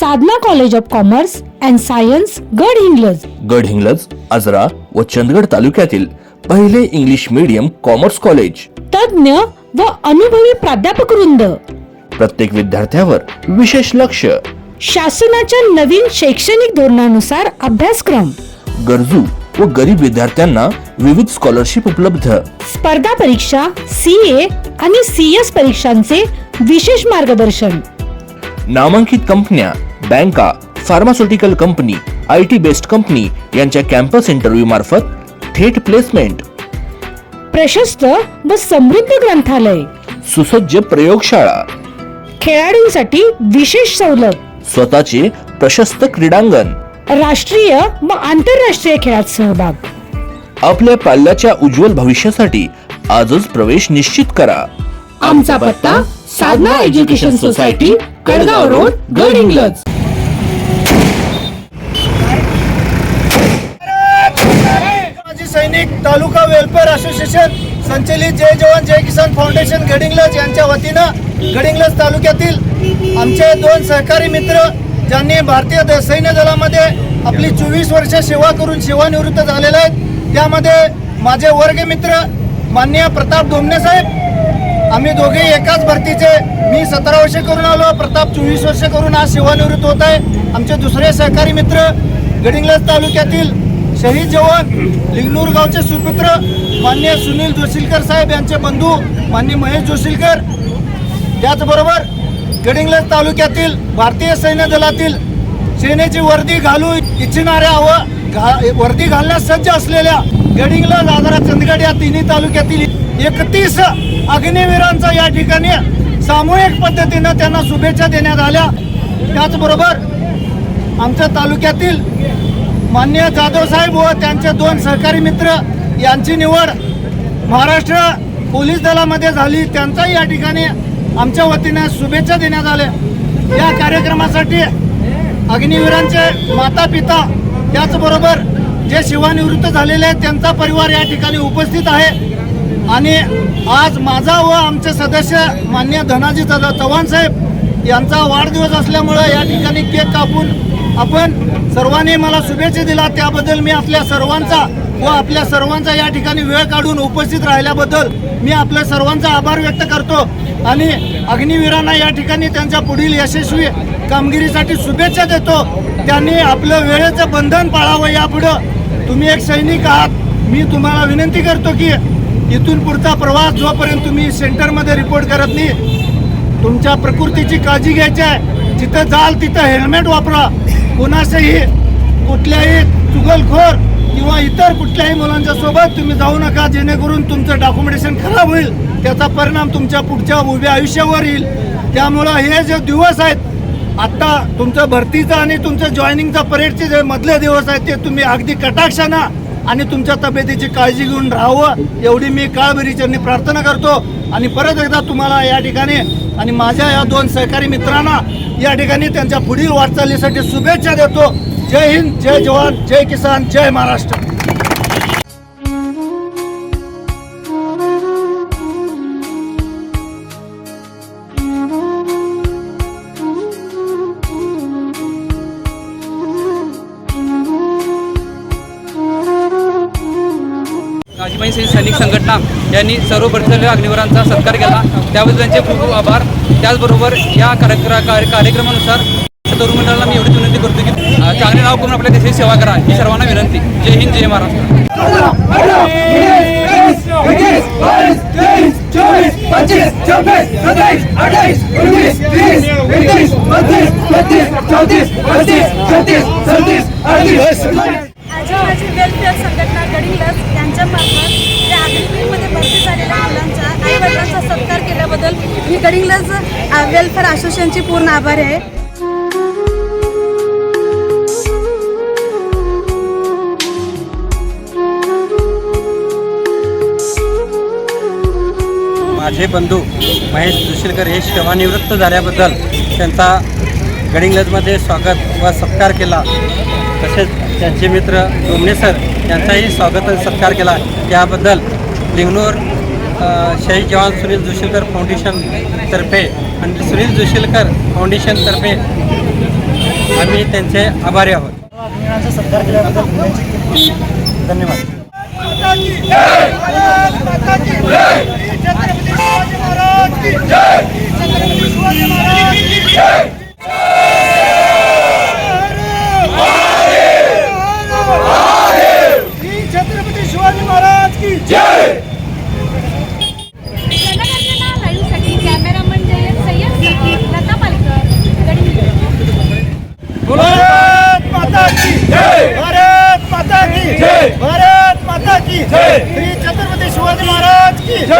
Sadhana college of commerce and science Gadhinglaj Gadhinglaj Ajara व चंदगड तालुक्यातील पहिले इंग्लिश मीडियम कॉमर्स कॉलेज. तज्ञ व अनुभवी प्राध्यापक वृंद. प्रत्येक विद्यार्थ्यावर विशेष लक्ष. शासनाच्या नवीन शैक्षणिक धोरणानुसार अभ्यासक्रम. गरजू व गरीब विद्यार्थ्यांना विविध स्कॉलरशिप उपलब्ध. स्पर्धा परीक्षा सी ए आणि सी एस परीक्षांचे विशेष मार्गदर्शन. नामांकित कंपन्या बँका pharmaceutical company I T based company यांच्या कॅम्पस इंटरव्ह्यू मार्फत थेट प्लेसमेंट प्रशस्त व समृद्ध ग्रंथालय. सुसज्ज प्रयोगशाळा. खेळाडूंसाठी विशेष सवलत. स्वतःचे प्रशस्त क्रीडांगण. राष्ट्रीय व आंतरराष्ट्रीय खेळात सहभाग. आपल्या पाल्याच्या उज्ज्वल भविष्यासाठी आजच प्रवेश निश्चित करा. आमचा पत्ता Sadhana education society Kadgaon road Gadhinglaj माजी सैनिक तालुका वेलफेअर असोसिएशन संचलित जय जवान जय किसान फाउंडेशन गडिंग्लज यांच्या वतीनं गडिंग्लज तालुक्यातील आमचे दोन सहकारी मित्र ज्यांनी भारतीय सैन्य दलामध्ये आपली चोवीस वर्ष सेवा करून सेवानिवृत्त झालेले आहेत. त्यामध्ये माझे वर्गमित्र माननीय प्रताप डोमणे साहेब. आम्ही दोघे एकाच भरतीचे मी सतरा वर्ष करून आलो प्रताप चोवीस वर्ष करून आज सेवानिवृत्त होत आहे. आमचे दुसरे सहकारी मित्र गडिंग्लज तालुक्यातील शहीद जवान लिंगनूर गावचे सुपुत्र मान्य सुनील जोशीलकर साहेब यांचे बंधू मान्य महेश जोशीलकर. त्याचबरोबर गडिंग्लज तालुक्यातील भारतीय सैन्य दलातील सेनेची वर्दी घालू इच्छिणाऱ्या व घा वर्दी घालण्यास सज्ज असलेल्या गडिंग्लज आजरा चंदगड या तिन्ही तालुक्यातील एकतीस अग्निवीरांचा या ठिकाणी सामूहिक पद्धतीनं त्यांना शुभेच्छा देण्यात आल्या. त्याचबरोबर आमच्या तालुक्यातील मान्य जाधव साहेब व त्यांचे दोन सहकारी मित्र यांची निवड महाराष्ट्र पोलीस दलामध्ये झाली. त्यांचाही या ठिकाणी आमच्या वतीने शुभेच्छा देण्यात आल्या. या कार्यक्रमासाठी अग्निवीरांचे माता पिता त्याचबरोबर जे शिवानिवृत्त झालेले आहेत त्यांचा परिवार या ठिकाणी उपस्थित आहे. आणि आज माझा व आमचे सदस्य मान्य धनाजी चव्हाण साहेब यांचा वाढदिवस असल्यामुळं या ठिकाणी केक कापून आपण सर्वांनी मला शुभेच्छा दिला त्याबद्दल मी आपल्या सर्वांचा व आपल्या सर्वांचा या ठिकाणी वेळ काढून उपस्थित राहिल्याबद्दल मी आपल्या सर्वांचा आभार व्यक्त करतो. आणि अग्निवीरांना या ठिकाणी त्यांच्या पुढील यशस्वी कामगिरीसाठी शुभेच्छा देतो. त्यांनी आपलं वेळेचं बंधन पाळावं यापुढं. तुम्ही एक सैनिक आहात. मी तुम्हाला विनंती करतो की इथून पुढचा प्रवास जोपर्यंत तुम्ही सेंटरमध्ये रिपोर्ट करत नाही तुमच्या प्रकृतीची काळजी घ्यायची आहे. जिथं जाल तिथं हेल्मेट वापरा. कोणाचंही कुठल्याही चुगलखोर किंवा इतर कुठल्याही मुलांच्या सोबत तुम्ही जाऊ नका जेणेकरून तुमचं डॉक्युमेंटेशन खराब होईल. त्याचा परिणाम तुमच्या पुढच्या उभ्या आयुष्यावर येईल. त्यामुळं हे जे दिवस आहेत आत्ता तुमचं भरतीचा आणि तुमचं जॉईनिंगचा परेडचे जे मधले दिवस आहेत ते तुम्ही अगदी कटाक्षानं आणि तुमच्या तब्येतीची काळजी घेऊन राहावं एवढी मी काळभरीचरणी प्रार्थना करतो. आणि परत एकदा तुम्हाला या ठिकाणी आणि माझ्या या दोन सहकारी मित्रांना या ठिकाणी त्यांच्या पुढील वाटचालीसाठी शुभेच्छा देतो. जय हिंद जय जवान जय किसान जय महाराष्ट्र. राजमाई सैनिक सैनिक संघटना यांनी सर्व भारतीय अग्निवरांचा सत्कार केला. त्याबद्दल त्यांचे खूप खूप आभार. त्याचबरोबर या कार्यक्र कार्य- कार्यक्रमानुसार तरुण मंडळाला मी एवढीच विनंती करतो की चांगले नाव करून आपल्या देशाची सेवा करा. ही सर्वांना विनंती. जय हिंद जय महाराष्ट्र आजच्या माझी वेलफेअर संघटना गडिंग्लज यांच्यामार्फत त्या अग्निवीरमध्ये भरती झालेल्या मुलांच्या आई वडिलांचा सत्कार केल्याबद्दल मी गडिंग्लज वेलफेअर असोसिएशनची पूर्ण आभार आहे. माझे बंधू महेश जोशीलकर हे सेवानिवृत्त झाल्याबद्दल त्यांचा गडिंगलजमध्ये स्वागत व सत्कार केला. तसेच त्यांचे मित्र डोमणे सर यांचाही स्वागत आणि सत्कार केला. त्याबद्दल लिंगनूर शहीद जवान सुनील जोशीलकर फाउंडेशनतर्फे आणि सुनील जोशीलकर फाउंडेशनतर्फे आम्ही त्यांचे आभारी आहोत. अग्निवीरांचा सत्कार केल्याबद्दल धन्यवाद छत्रपती शिवाजी महाराज की जय जनगणना लाईव्हसाठी कॅमेरामन जयंत सय्यद लता पालकर गडिंग्लज भारत माता की जय भारत माता की जय। श्री छत्रपती शिवाजी महाराज की जय।